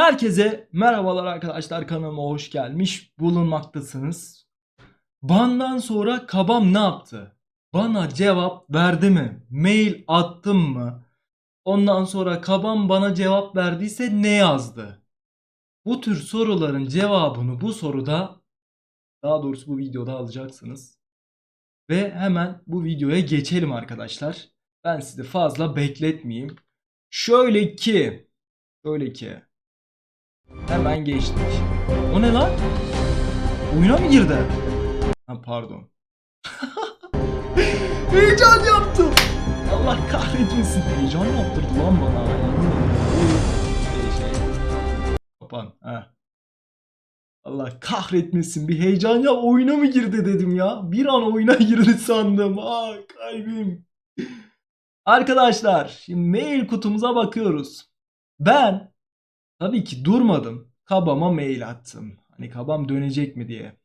Herkese merhabalar arkadaşlar kanalıma hoş gelmiş bulunmaktasınız. Bandan sonra kabam ne yaptı? Bana cevap verdi mi? Mail attım mı? Ondan sonra kabam bana cevap verdiyse ne yazdı? Bu tür soruların cevabını bu soruda daha doğrusu bu videoda alacaksınız. Ve hemen bu videoya geçelim arkadaşlar. Ben sizi fazla bekletmeyeyim. Şöyle ki şöyle ki Hemen geçtik. O ne lan? Oyuna mı girdi? Ha pardon. Heyecan yaptım. Allah kahretmesin. Heyecan yaptırdı lan bana. Şey. Kapan. Allah kahretmesin. Bir heyecan ya oyuna mı girdi dedim ya. Bir an oyuna girdi sandım. Aa kalbim. Arkadaşlar şimdi mail kutumuza bakıyoruz. Ben Tabii ki durmadım. Kabama mail attım. Hani kabam dönecek mi diye.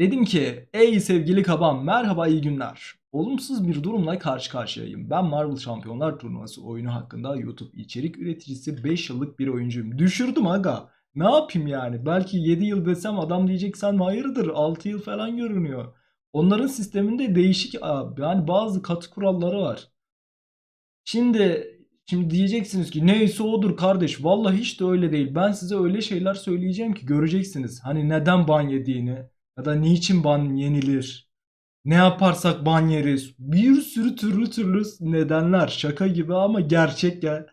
Dedim ki ey sevgili kabam merhaba iyi günler. Olumsuz bir durumla karşı karşıyayım. Ben Marvel Şampiyonlar Turnuvası oyunu hakkında YouTube içerik üreticisi 5 yıllık bir oyuncuyum. Düşürdüm aga. Ne yapayım yani? Belki 7 yıl desem adam diyecek sen hayırdır 6 yıl falan görünüyor. Onların sisteminde değişik. Yani bazı katı kuralları var. Şimdi Şimdi diyeceksiniz ki neyse odur kardeş. Vallahi hiç de öyle değil. Ben size öyle şeyler söyleyeceğim ki göreceksiniz. Hani neden ban yediğini ya da niçin ban yenilir. Ne yaparsak ban yeriz. Bir sürü türlü türlü nedenler. Şaka gibi ama gerçek ya.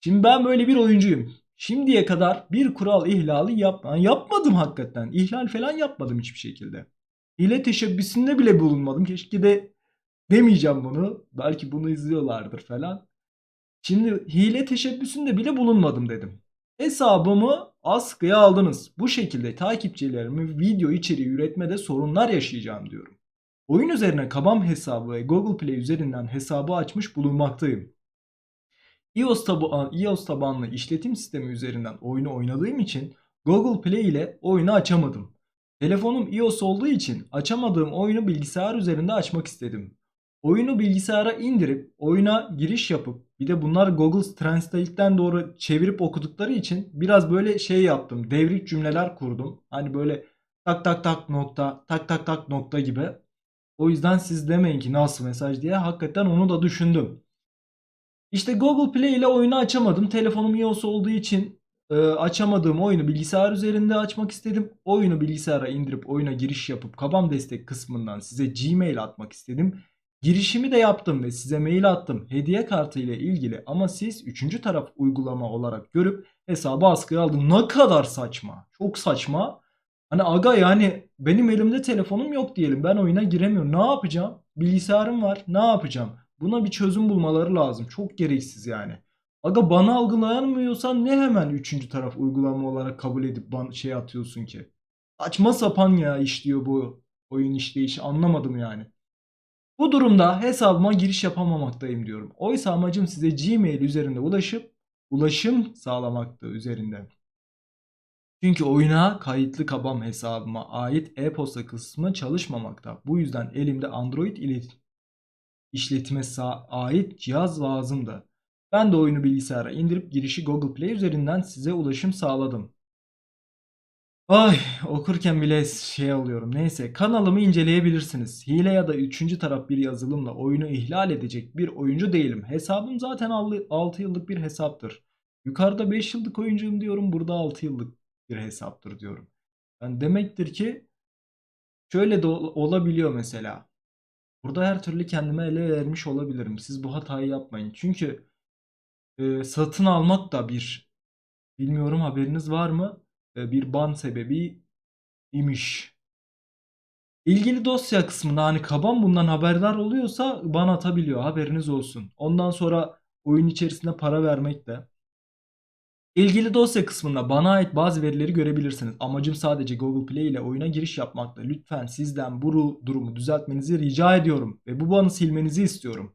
Şimdi ben böyle bir oyuncuyum. Şimdiye kadar bir kural ihlali yap yapmadım hakikaten. İhlal falan yapmadım hiçbir şekilde. Hile teşebbüsünde bile bulunmadım. Keşke de demeyeceğim bunu. Belki bunu izliyorlardır falan. Şimdi hile teşebbüsünde bile bulunmadım dedim. Hesabımı askıya aldınız. Bu şekilde takipçilerimi video içeriği üretmede sorunlar yaşayacağım diyorum. Oyun üzerine kabam hesabı ve Google Play üzerinden hesabı açmış bulunmaktayım. iOS, tabu iOS tabanlı işletim sistemi üzerinden oyunu oynadığım için Google Play ile oyunu açamadım. Telefonum iOS olduğu için açamadığım oyunu bilgisayar üzerinde açmak istedim. Oyunu bilgisayara indirip oyuna giriş yapıp bir de bunlar Google Translate'ten doğru çevirip okudukları için biraz böyle şey yaptım. Devrik cümleler kurdum. Hani böyle tak tak tak nokta tak tak tak nokta gibi. O yüzden siz demeyin ki nasıl mesaj diye. Hakikaten onu da düşündüm. İşte Google Play ile oyunu açamadım. Telefonum iOS olduğu için e, açamadığım oyunu bilgisayar üzerinde açmak istedim. Oyunu bilgisayara indirip oyuna giriş yapıp kabam destek kısmından size Gmail atmak istedim. Girişimi de yaptım ve size mail attım hediye kartı ile ilgili ama siz üçüncü taraf uygulama olarak görüp hesabı askıya aldın. Ne kadar saçma. Çok saçma. Hani aga yani benim elimde telefonum yok diyelim. Ben oyuna giremiyorum. Ne yapacağım? Bilgisayarım var. Ne yapacağım? Buna bir çözüm bulmaları lazım. Çok gereksiz yani. Aga bana algılayamıyorsan ne hemen üçüncü taraf uygulama olarak kabul edip ban şey atıyorsun ki? Saçma sapan ya işliyor bu oyun işleyişi anlamadım yani. Bu durumda hesabıma giriş yapamamaktayım diyorum. Oysa amacım size Gmail üzerinde ulaşıp ulaşım sağlamaktı üzerinde. Çünkü oyuna kayıtlı kabam hesabıma ait e-posta kısmı çalışmamakta. Bu yüzden elimde Android işletime ait cihaz lazımdı. Ben de oyunu bilgisayara indirip girişi Google Play üzerinden size ulaşım sağladım. Ay okurken bile şey alıyorum. Neyse kanalımı inceleyebilirsiniz. Hile ya da üçüncü taraf bir yazılımla oyunu ihlal edecek bir oyuncu değilim. Hesabım zaten 6 yıllık bir hesaptır. Yukarıda 5 yıllık oyuncuyum diyorum. Burada 6 yıllık bir hesaptır diyorum. Yani demektir ki şöyle de olabiliyor mesela. Burada her türlü kendime ele vermiş olabilirim. Siz bu hatayı yapmayın. Çünkü e, satın almak da bir bilmiyorum haberiniz var mı? Bir ban sebebi imiş. İlgili dosya kısmında hani kaban bundan haberdar oluyorsa ban atabiliyor haberiniz olsun. Ondan sonra oyun içerisinde para vermek de. İlgili dosya kısmında bana ait bazı verileri görebilirsiniz. Amacım sadece Google Play ile oyuna giriş yapmakta. Lütfen sizden bu durumu düzeltmenizi rica ediyorum ve bu banı silmenizi istiyorum.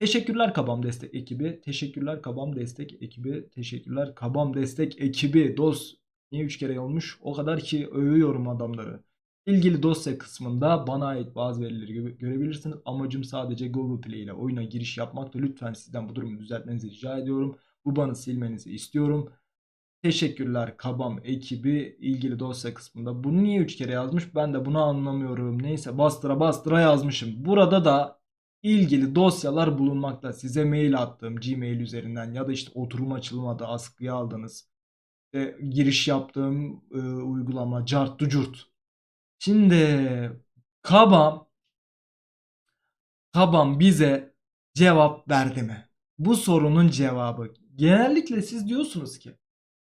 Teşekkürler Kabam Destek ekibi. Teşekkürler Kabam Destek ekibi. Teşekkürler Kabam Destek ekibi. Dost Niye 3 kere olmuş? O kadar ki övüyorum adamları. İlgili dosya kısmında bana ait bazı verileri görebilirsiniz. Amacım sadece Google Play ile oyuna giriş yapmakta. Lütfen sizden bu durumu düzeltmenizi rica ediyorum. Bu banı silmenizi istiyorum. Teşekkürler Kabam ekibi ilgili dosya kısmında. Bunu niye 3 kere yazmış? Ben de bunu anlamıyorum. Neyse bastıra bastıra yazmışım. Burada da ilgili dosyalar bulunmakta. Size mail attım Gmail üzerinden ya da işte oturum açılmadı askıya aldınız. İşte giriş yaptığım e, uygulama cart curt. Şimdi Kabam Kabam bize cevap verdi mi? Bu sorunun cevabı. Genellikle siz diyorsunuz ki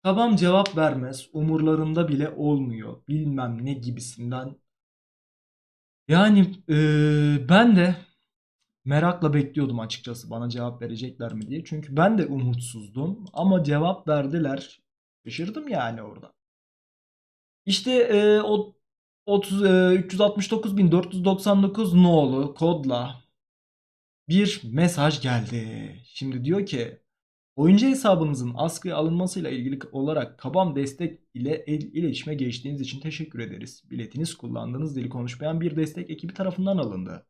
Kabam cevap vermez, umurlarında bile olmuyor, bilmem ne gibisinden. Yani eee, ben de merakla bekliyordum açıkçası bana cevap verecekler mi diye. Çünkü ben de umutsuzdum ama cevap verdiler. Şaşırdım yani orada. İşte eee, o 30 eee, 369.499 nolu kodla bir mesaj geldi. Şimdi diyor ki oyuncu hesabınızın askıya alınmasıyla ilgili olarak Kabam destek ile el- iletişime geçtiğiniz için teşekkür ederiz. Biletiniz kullandığınız dili konuşmayan bir destek ekibi tarafından alındı.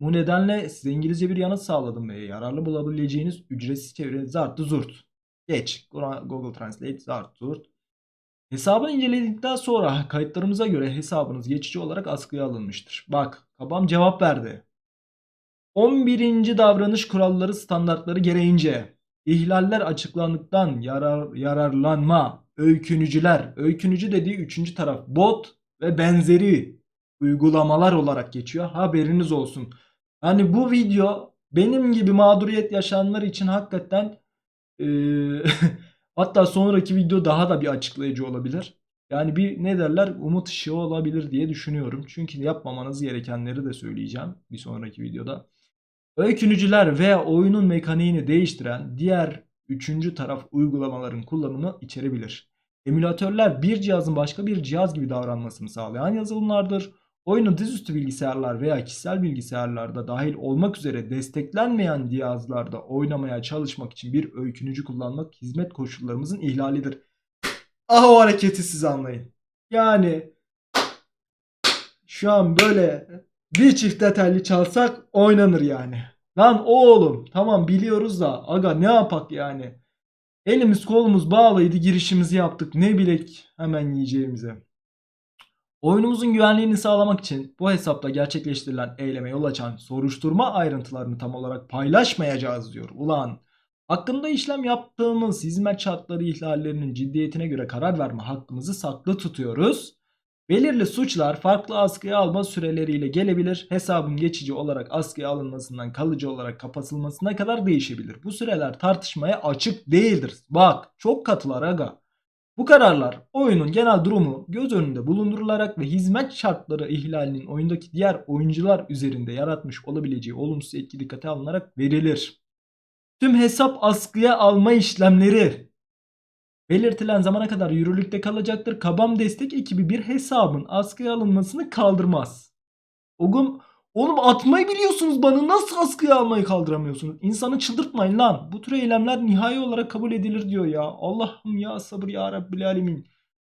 Bu nedenle size İngilizce bir yanıt sağladım ve yararlı bulabileceğiniz ücretsiz çeviri zart zurt. Geç. Google Translate zart zurt. Hesabı inceledikten sonra kayıtlarımıza göre hesabınız geçici olarak askıya alınmıştır. Bak, Kabam cevap verdi. 11. davranış kuralları standartları gereğince ihlaller açıklandıktan yarar, yararlanma, öykünücüler, öykünücü dediği üçüncü taraf bot ve benzeri uygulamalar olarak geçiyor. Haberiniz olsun. Yani bu video benim gibi mağduriyet yaşayanlar için hakikaten eee, hatta sonraki video daha da bir açıklayıcı olabilir. Yani bir ne derler umut ışığı olabilir diye düşünüyorum. Çünkü yapmamanız gerekenleri de söyleyeceğim bir sonraki videoda. Öykünücüler veya oyunun mekaniğini değiştiren diğer üçüncü taraf uygulamaların kullanımı içerebilir. Emülatörler bir cihazın başka bir cihaz gibi davranmasını sağlayan yazılımlardır. Oyunu dizüstü bilgisayarlar veya kişisel bilgisayarlarda dahil olmak üzere desteklenmeyen cihazlarda oynamaya çalışmak için bir öykünücü kullanmak hizmet koşullarımızın ihlalidir. Ah o hareketi siz anlayın. Yani şu an böyle bir çift detaylı çalsak oynanır yani. Lan oğlum tamam biliyoruz da aga ne yapak yani. Elimiz kolumuz bağlıydı girişimizi yaptık ne bilek hemen yiyeceğimize. Oyunumuzun güvenliğini sağlamak için bu hesapta gerçekleştirilen eyleme yol açan soruşturma ayrıntılarını tam olarak paylaşmayacağız diyor. Ulan hakkında işlem yaptığımız hizmet şartları ihlallerinin ciddiyetine göre karar verme hakkımızı saklı tutuyoruz. Belirli suçlar farklı askıya alma süreleriyle gelebilir. Hesabın geçici olarak askıya alınmasından kalıcı olarak kapatılmasına kadar değişebilir. Bu süreler tartışmaya açık değildir. Bak çok katılar aga. Bu kararlar oyunun genel durumu göz önünde bulundurularak ve hizmet şartları ihlalinin oyundaki diğer oyuncular üzerinde yaratmış olabileceği olumsuz etki dikkate alınarak verilir. Tüm hesap askıya alma işlemleri belirtilen zamana kadar yürürlükte kalacaktır. Kabam destek ekibi bir hesabın askıya alınmasını kaldırmaz. Oğlum, oğlum atmayı biliyorsunuz bana nasıl askıya almayı kaldıramıyorsunuz? İnsanı çıldırtmayın lan. Bu tür eylemler nihai olarak kabul edilir diyor ya. Allah'ım ya sabır ya Rabbil Alemin.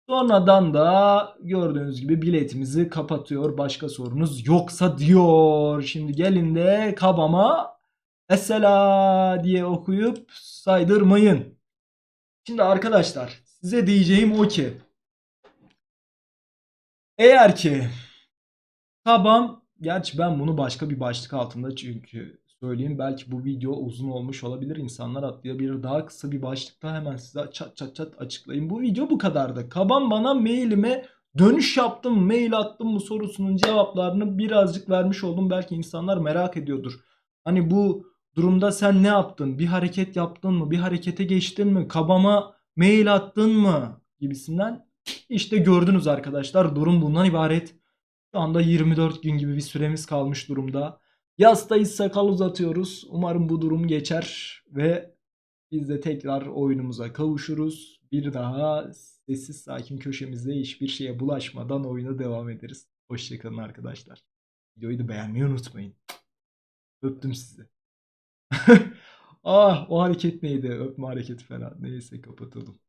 Sonradan da gördüğünüz gibi biletimizi kapatıyor. Başka sorunuz yoksa diyor. Şimdi gelin de kabama Esela diye okuyup saydırmayın. Şimdi arkadaşlar size diyeceğim o ki eğer ki Kabam gerçi ben bunu başka bir başlık altında çünkü söyleyeyim. Belki bu video uzun olmuş olabilir. İnsanlar atlayabilir. Daha kısa bir başlıkta hemen size çat çat çat açıklayayım. Bu video bu kadardı. Kabam bana mailime dönüş yaptım mail attım mı sorusunun cevaplarını birazcık vermiş oldum. Belki insanlar merak ediyordur. Hani bu durumda sen ne yaptın? Bir hareket yaptın mı? Bir harekete geçtin mi? Kabama mail attın mı? Gibisinden. İşte gördünüz arkadaşlar durum bundan ibaret şu anda 24 gün gibi bir süremiz kalmış durumda. Yastayız sakal uzatıyoruz. Umarım bu durum geçer ve biz de tekrar oyunumuza kavuşuruz. Bir daha sessiz sakin köşemizde hiçbir şeye bulaşmadan oyuna devam ederiz. Hoşçakalın arkadaşlar. Videoyu da beğenmeyi unutmayın. Öptüm sizi. ah o hareket neydi? Öpme hareketi falan. Neyse kapatalım.